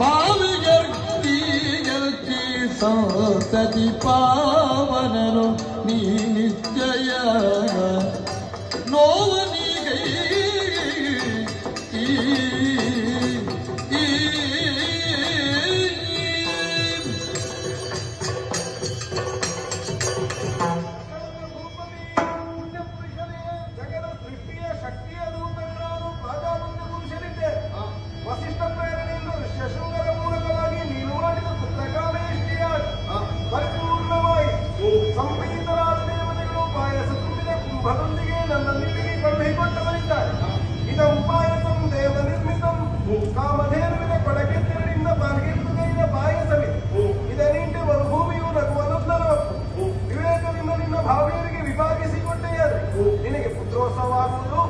Bağlı geldi geldi saat edip ಮತ್ತೊಂದಿಗೆ ನನ್ನಲ್ಲಿಗೆ ಕಳುಹಿಕೊಟ್ಟವರಿದ್ದಾರೆ ಇದ ಉಪಾಯಸಂ ದೇವ ನಿರ್ಮಿತಂ ಕಾಮಧೇನುವಿನ ಕೊಡಗೆ ತಿರಳಿಂದ ಪಾಲ್ಗೆಂದುಗೈದ ಪಾಯಸವೇ. ಇದನ್ನಿಂಟವರು ಭೂಮಿಯು ನಗುವನು ವಿವೇಕದಿಂದ ನಿನ್ನ ಭಾವಿಯರಿಗೆ ವಿಭಾಗಿಸಿಕೊಟ್ಟೆಯಾದರೆ ನಿನಗೆ ಪುತ್ರೋತ್ಸವವಾಗುವುದು